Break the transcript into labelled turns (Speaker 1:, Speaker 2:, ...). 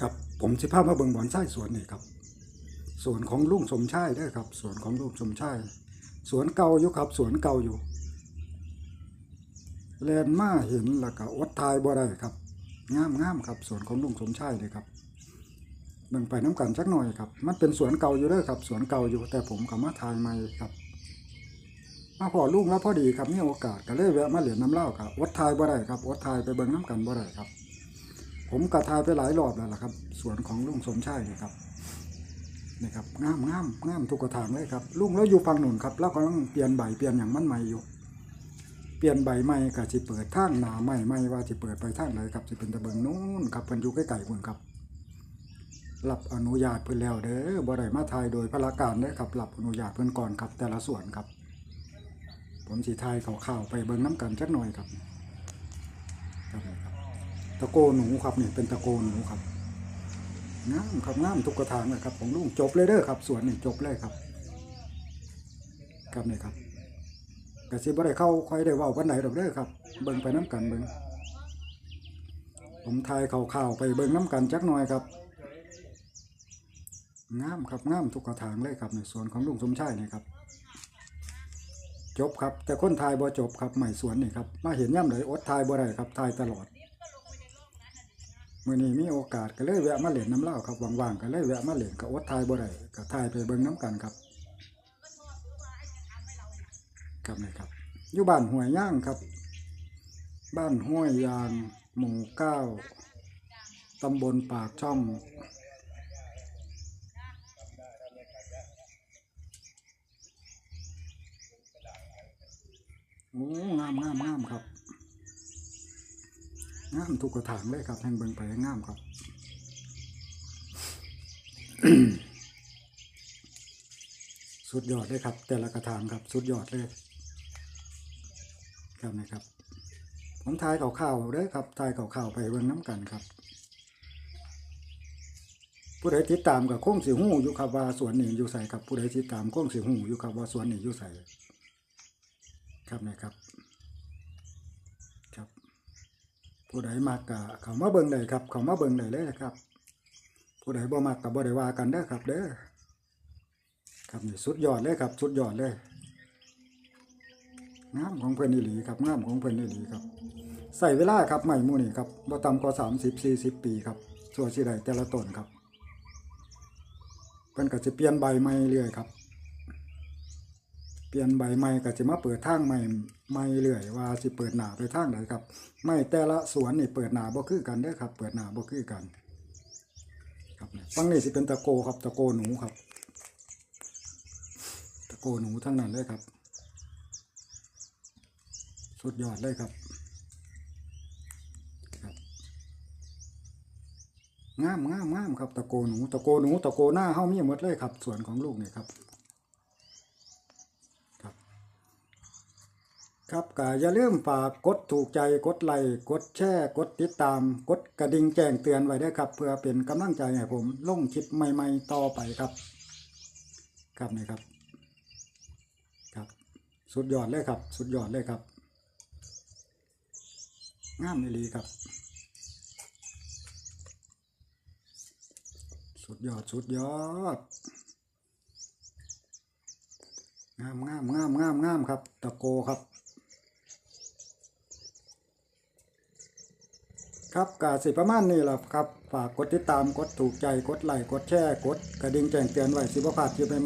Speaker 1: ครับผมสิพามาเบิ่งบอนไส้สวนนี่ครับสวนของลุงสมชายเด้ครับสวนของลุงสมชายสวนเก่าอยู่ครับสวนเก่าอยู่แลนมาเห็นแล้วก็อดทายบ่ได้ครับงามงามครับสวนของลุงสมชายเลยครับเบิ่งไปน้ำกันสักหน่อยครับ มันเป็นสวนเก่าอยู่เด้อครับสวนเก่าอยู่แต่ผมก็มาทายใหม่ครับมาพอลุงแล้วพอดีครับมีโอกาสก็เลยแวะมาเหรียญน้ำเล้าครับอดทายบ่ได้ครับอดทายไปเบิ่งน้ำกันบ่ได้ครับ ผมกระทายไปหลายรอบแล้วล่ะครับ สวนของลุงสมชายนี่ครับนี่ครับงามงามงามทุกกระถางเลยครับลุงแล้วอยู่ฝั่งหนุนครับ แล้วก็ต้องเปลี่ยนใบเปลี่ยนอย่างมั่นใหม่อยู่เปลี่ยนใบใหม่ก็สิเปิดทางหนาใหม่ใหม่ว่าสิเปิดไปทางไหนครับสิเป็นตะเบิงนู้นครับเพิ่นอยู่ใกล้ๆพุ่นครับรับอนุญาตเพิ่นแล้วเด้อบ่ได้มาทายโดยพระการเด้อครับรับอนุญาตเพิ่นก่อนครับแต่ละส่วนครับ ผมสิทายข่าวๆไปเบิ่งน้ำกันจักหน่อยครับครับครับ ตะโกหนูครับเนี่ยเป็นตะโกหนูครับงามครับงามทุกกระถางเลยครับของลุงจบเลยเด้อครับสวนนี่จบเลยครับครับนี่ครับกระซิบบ่ได้เข้าค่อยได้ว้าวันไหนดอกเด้อครับ เบิ่งไปน้ำกันเบิ่งผมทายข่าวๆไปเบิ่งน้ำกันจักหน่อยครับงามครับงามทุกกระถางเลยครับในสวนของลุงสมชายนี่ครับ จบครับ แต่คนทายบ่จบครับใหม่สวนนี่ครับมาเห็นย่ำเลยอดทายบ่ได้ครับทายตลอด มื่อนี้มีโอกาสก็เลยแวะมาเล่นน้ำเหล้าครับว่างๆก็เลยแวะมาเล่นก็อดทายบ่ได้ก็ทายไปเบิ่งน้ำกันครับครับนี่ครับอยู่บ้านห้วยย่างครับ บ้านห้วยยางหมู่เก้าตำบลปากช่องโอ้งามงามงามครับ งามทุกกระถางเลยครับแห่งเบิงไปงามครับสุดยอดเลยครับ แต่ละกระถางครับ สุดยอดเลยครับนะครับ ผมทายข่าวๆเด้อครับทายข่าวๆไปเบิ่งน้ำกันครับ ผู้ใดติดตามกับโค้งสีหูอยู่ครับว่าสวนหนี่อยู่ใส่ครับผู้ใดติดตามโค้งสีหูอยู่ครับว่าสวนหนี่อยู่ใส่ครับนะครับ ผู้ใดมากกะเขามาเบิ่งได้ครับ เขามาเบิ่งได้เลยนะครับ ผู้ใดบ่มากกับบ่ได้ว่ากันเด้อครับเด้อครับนี่สุดยอดเลยครับสุดยอดเลยงามของเพิ่นอีหลีครับงามของเพิ่นอีหลีครับ ใส่เวลาครับใหม่มู่นี่ครับบ่ต่ำกว่า30 40ปีครับส่วนสิได้แต่ละต้นครับเพิ่นก็สิเปลี่ยนใบใหม่เรื่อยครับ เปลี่ยนใบใหม่ก็จะมาเปิดทางใหม่ใหม่เรื่อยว่าสิเปิดหนาไปทางไหนครับไม่แต่ละสวนนี่เปิดหนาบ่คือกันเด้อครับ เปิดหนาบ่คือกัน ครับฟังนี่สิเป็นตะโกครับตะโกหนูครับ ตะโกหนูทั้งนั้นเลยครับ สุดยอดเลยครับงามงามงามครับตะโกหนูตะโกหนูตะโกหน้าเฮ้ามีหมดเลยครับ ส่วนของลูกเนี่ครับครับ ครับก็อย่าลืมฝากกดถูกใจกดไลค์กดแชร์กดติดตาม กดกระดิ่งแจ้งเตือนไว้ด้วยครับ เพื่อเป็นกำลังใจให้ผมลงคลิปใหม่ ๆ ต่อไปครับ ครับนี่ครับครับ สุดยอดเลยครับ สุดยอดเลยครับงามอลีครับ สุดยอดสุดยอดงามงามงามงามงามครับ ตะโกครับ ครับกาสิประมาณนี้แหละครับ ฝากกดติดตามกดถูกใจกดไลค์กดแชร์กด กระดิ่งแจ้งเตือนไว้สิบพลาดคลิปใหม่